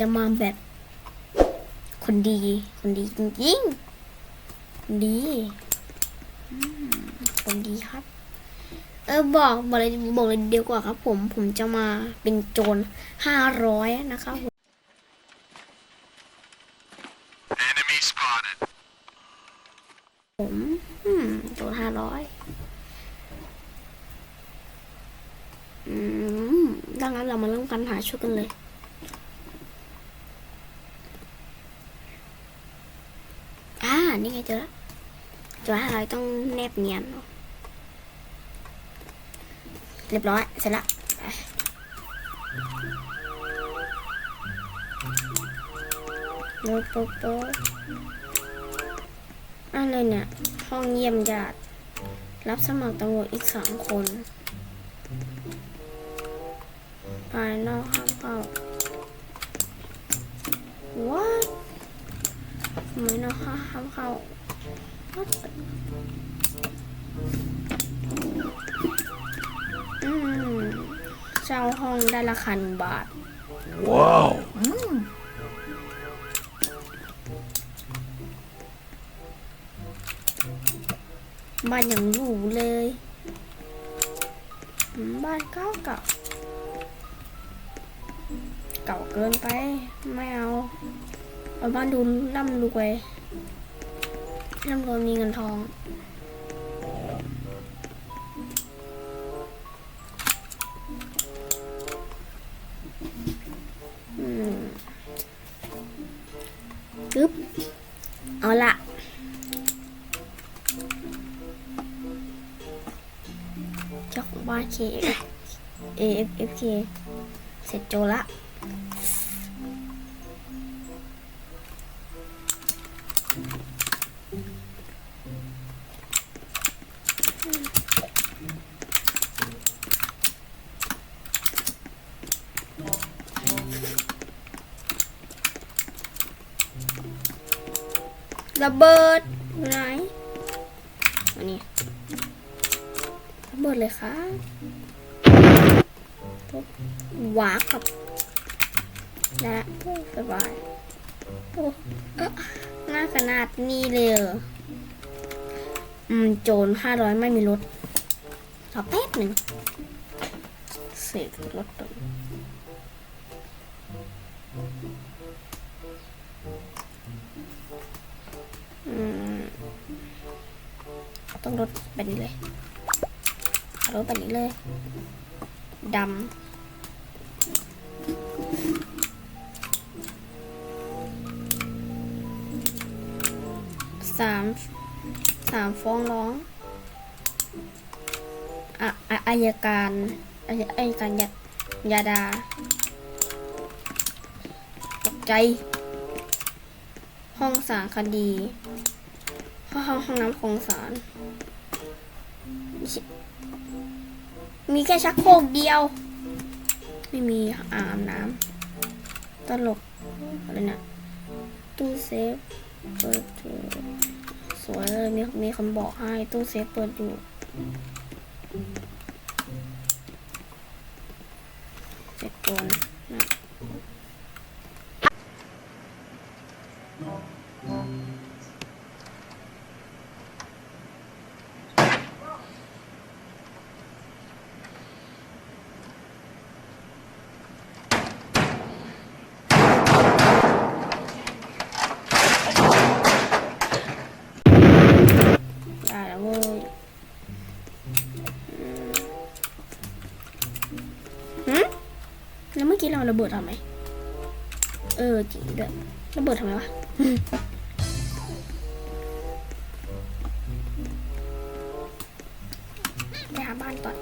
เว่นแต่จะมาแบบ คนดี คนดีจริงๆคนดีอืมคนดีครับ เออบอกบอกเลยบอกเลยเดียวกว่าครับ ผมผมจะมาเป็นโจรห้าร้อยนะครับผม Enemy spotted. ผมอืมโจรห้าร้อยอืมดังนั้นเรามาเริ่มกันหาชุดกันเลย อ่า นี่ไง เจอแล้วโจรห้าร้อยต้องแนบเนียน เรียบร้อย เสร็จละปโน้ตโป๊ะโป๊ะอะไรเนี่ย ห้องเยี่ยมญาติรับสมัครตำรวจอีกสามคนภายนอกห้ามเข้า what ทำไมนอกห้ามเข้า what อืมเช่าห้องได้ราคาหนึ่งบาท Whoa. บ้านอย่างหรูเลยอืมบ้านเก่าเก่าเก่าเกินไป ไม่เอา เอาบ้านดูร่ำรวยร่ำรวยมีเงินทอง อืมกึ๊บเอาละเจ้าของบ้าน K A F F K เสร็จโจละ ระเบิดอยู่ไหนอันนี้ระเบิดเลยค่ะปุ๊บวาร์ปครับและโอ้สบายโอ้เอ๊ะหน้าขนาดนี้เลยเหรออืมโจรห้าร้อยไม่มีรถรอแป๊บหนึ่งเสกรถตร แบบนี้เลยเอารถแบบนี้เลยดำสามสามฟ้องร้องอะอะอายการอายอายการยายาดา ตกใจ ห้องสารคดี ห้องห้องน้ำของศาล มีแค่ชักโครกเดียว ไม่มีอ่างอาบน้ำตลกอะไรเนี่ยตู้เซฟเปิดอยู่สวยเลยมีมีคนบอกให้ตู้เซฟเปิดอยู่เจ็ดตัวนะ บิดทำไม เออจริงด้วยระเบิดทำไมวะไปหาบ้านก่อน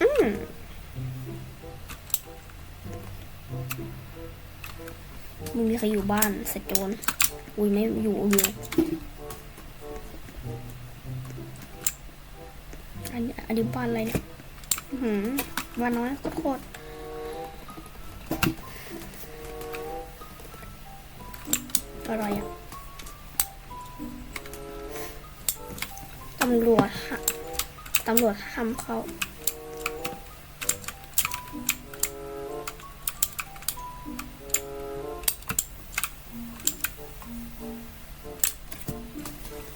อืมมึงมีใครอยู่บ้านสโจนอุ้ยไม่อยู่อยู่ อันนี้อันนี้บ้านอะไรเนี่ยอื้อหืมบ้านน้อยโคตรอะไรอะตำรวจฮะตำรวจทำเขา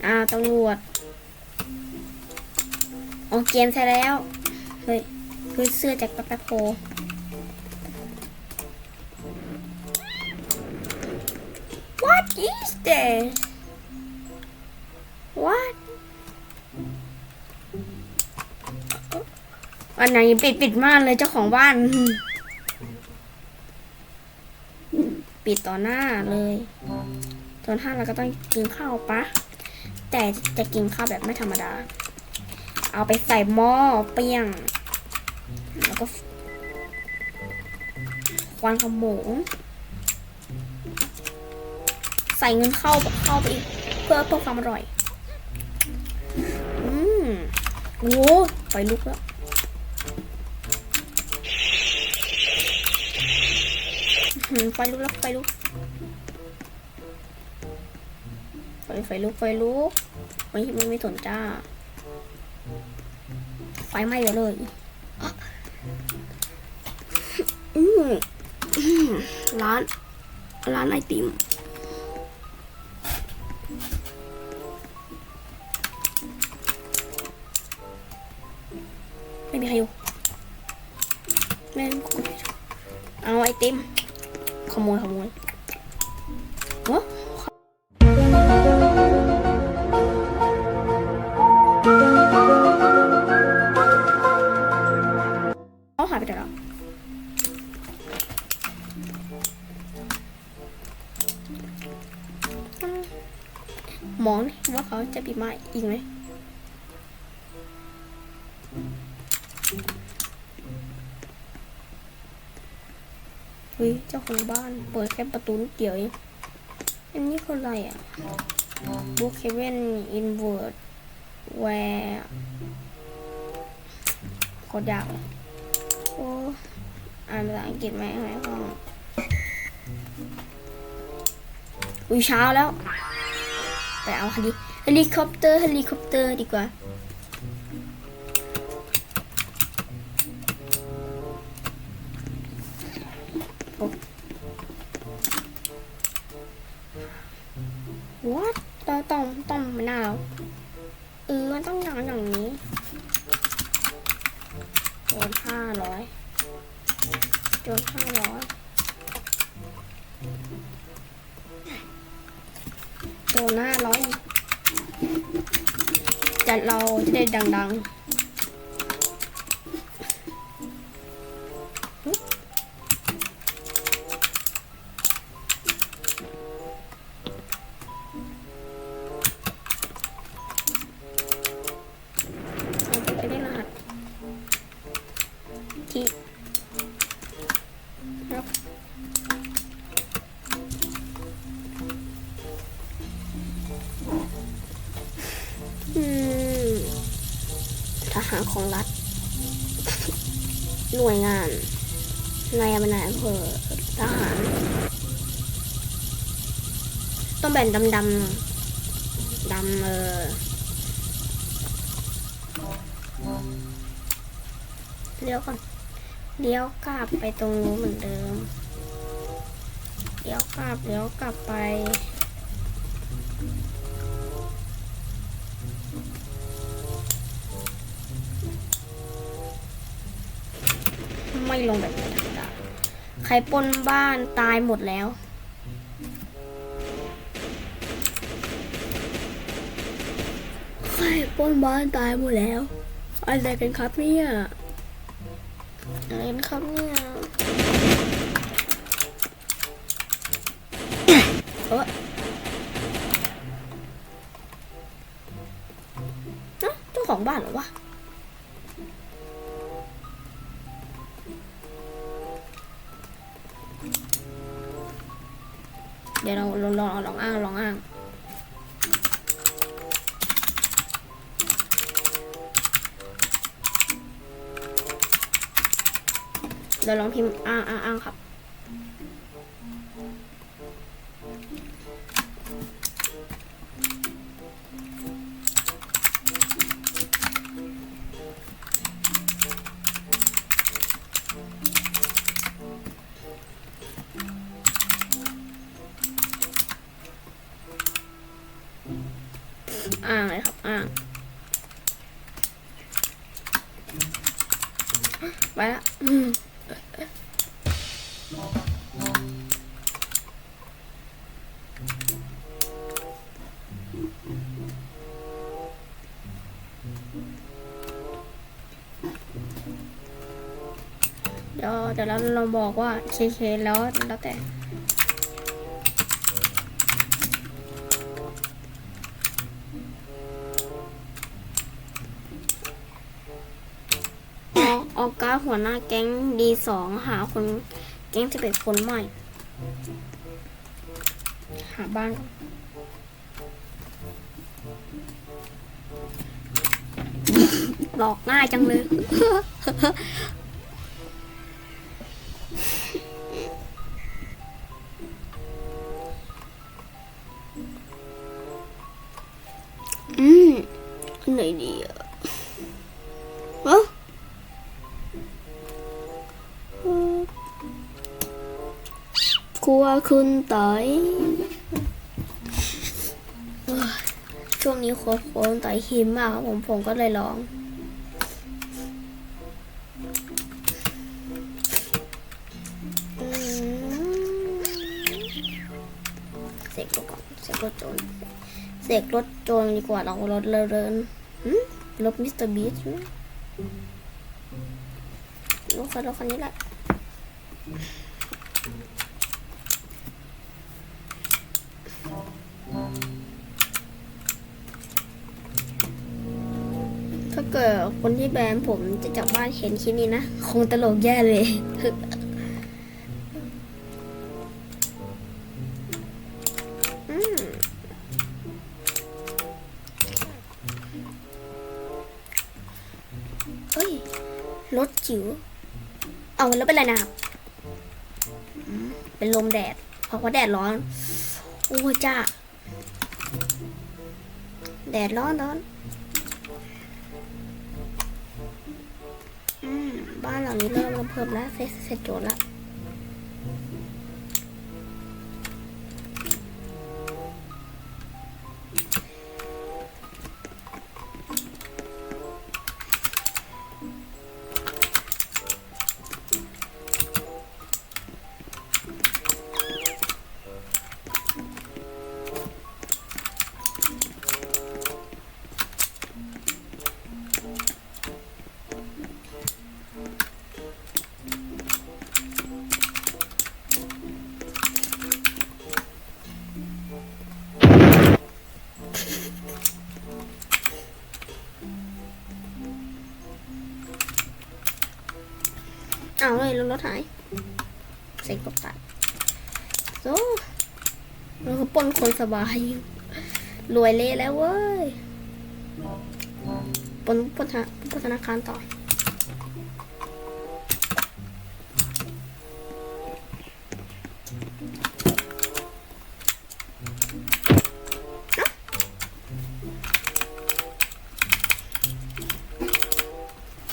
อ้าตำรวจ ออกเกมใช่แล้ว เฮ้ยคือเสื้อจากแป๊บแป๊บโพ What is this What อันไหนปิดปิดมานเลยเจ้าของบ้าน ปิดต่อหน้าเลยตอนห้าเราก็ต้องกินข้าวปะแต่จะกินข้าวแบบไม่ธรรมดา เอาไปใส่หม้อเปี้ยง แล้วก็ควันขโมงใส่เงินเข้าเข้าไปอีกเพื่อเพื่อความอร่อย อืมโอ้ไฟลุกแล้วไฟลุกแล้วไฟลุกไฟไฟลุกไฟลุกไม่ไม่ไม่สนจ้า ไฟไหม้เดี๋ยวเลยอืร้าน ร้านไอติมไม่มีใครอยู่แม่กูเอาไอติมขโมยขโมย มองว่าเขาจะปีมาอีกไหมเฮ้ยเจ้าของบ้านเปิดแค่ประตูนิดเดียวเองอันนี้คืออะไรอะ Book Heaven Invert Where กดยากโอ้อ่านภาษาอังกฤษไหมไหมห้องอุ้ยเช้าแล้ว เอาเฮลิเฮลิคอปเตอร์เฮลิคอปเตอร์ดีกว่า จะเราจะได้ดัง ๆ หารของรัฐ หน่วยงาน นายอำนายอำเภอทหาร ต้องแบ่งดำดำดำเออเลี้ยวก่อนเลี้ยวกลับไปตรงนู้นเหมือนเดิม เลี้ยวกลับเลี้ยวกลับไป ไม่ลงแบบนี้ธรรมดาใครปล้นบ้านตายหมดแล้ว ใครปล้นบ้านตายหมดแล้ว อะไรกันครับเนี่ยอะไรกันครับเนี่ยเอ้ย เดี๋ยวเราลองลองลองอ้างลองอ้างเดี๋ยวลองพิมพ์อ้างอ้างอ้างครับ อ้างเลยครับอ้างไปละเดี๋ยวเดี๋ยวเราลองบอกว่าเคเคแล้วแล้วแต่ ออกออกาหัวหน้าแก๊งดีสองหาคนแก๊งจะเป็นคนใหม่ หาบ้านก่อนหลอกง่ายจังเลย ครัวคุณต๋อย ช่วงนี้ครัวคุณต๋อยหิมมากครับผมผมก็เลยร้อง เสกรถก่อนเสกรถโจรเสกรถโจรดีกว่าเรารถเรินเรนรถมิสเตอร์บีชไหมรถคันรถคันนี้แหละ กิดคนที่แบนผมจะจากบ้านเห็นคลิปนี้นะ คงตลกแย่เลยเฮ้ยรถจิ๋ว เอาแล้วเป็นไรนะครับเป็นลมแดด เพราะว่าแดดร้อน โอ้จ้าแดดร้อนร้อน บ้านหลังนี้เริ่มระเบิดแล้วเสร็จเสร็จโจทย์ละ ถหายเสร็จกบตัดโซ่เราก็ปนคนสบาย รวยเละแล้วเว้ยปนปนธนปนธนาคารต่อ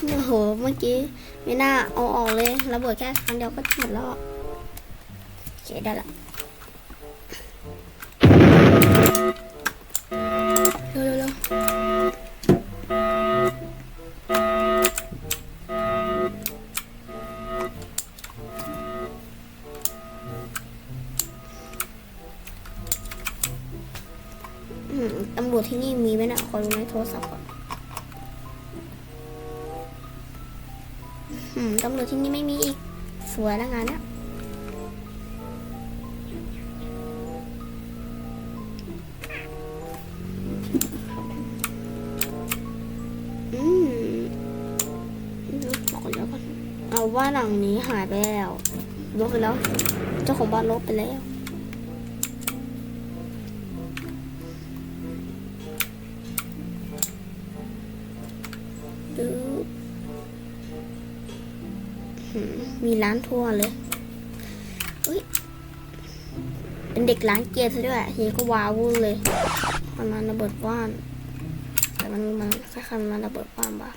โอ้โห เมื่อกี้ ไม่น่าเอาออกเลยระเบิดแค่ครั้งเดียวก็หมดแล้วอะโอเคได้ละเร็วเร็วเร็วอืมตำรวจที่นี่มีไหมนะขอดูในโทรศัพท์ก่อน ตำรวจที่นี่ไม่มีอีก สวยแล้วงานเนี้ยอืมดูก่อนแล้วกันเอาว่าหลังนี้หายไปแล้วลบไปแล้ว เจ้าของบ้านลบไปแล้ว มีร้านทั่วเลยอุ้ยเป็นเด็กร้านเกียร์ซะด้วยทีนี้ก็ว้าวุ่นเลยมันมาระเบิดว่าน แต่มันมันแค่คันมาระเบิดว่านบ้า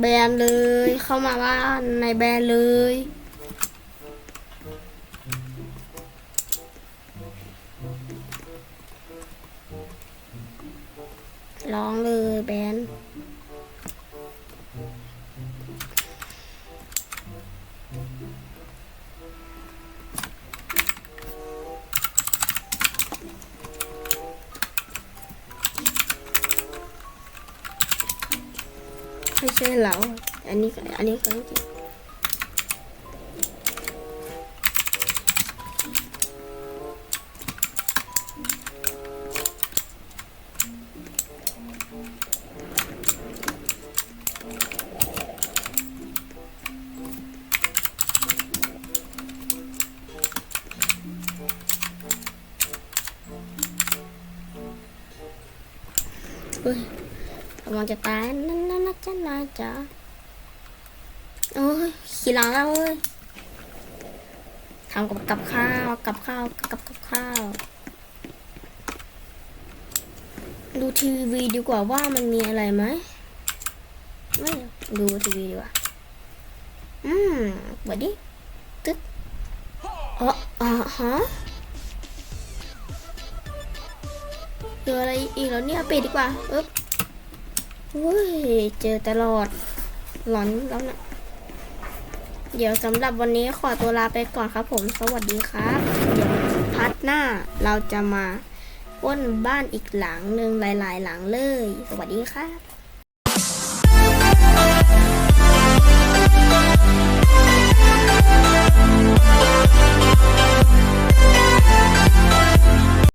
แบนเลยเข้ามาบ้านในแบนเลย ไม่ใช่เหลาอันนี้ก็อันนี้ก็จริงเฮ้ยกำลังจะตายนั่นนั่นนะจ๊ะนายจ๋าโอ้ยขี้หลังแล้วเว้ยทำกับกับข้าวกับข้าวกับกับข้าว ดูทีวีดีกว่าว่ามันมีอะไรไหมไม่ดูทีวีดีกว่า อืมเปิดดิตึ๊ดอ๋ออ๋อฮะเจออะไรอีกแล้วเนี่ยปิดดีกว่าเอ๊บ เว้ย เจอตลอด หลอนแล้วนะเดี๋ยวสำหรับวันนี้ขอตัวลาไปก่อนครับผม สวัสดีครับ เดี๋ยวพัดหน้าเราจะมาป้นบ้านอีกหลังหนึ่งหลาย ๆ หลังเลย สวัสดีครับ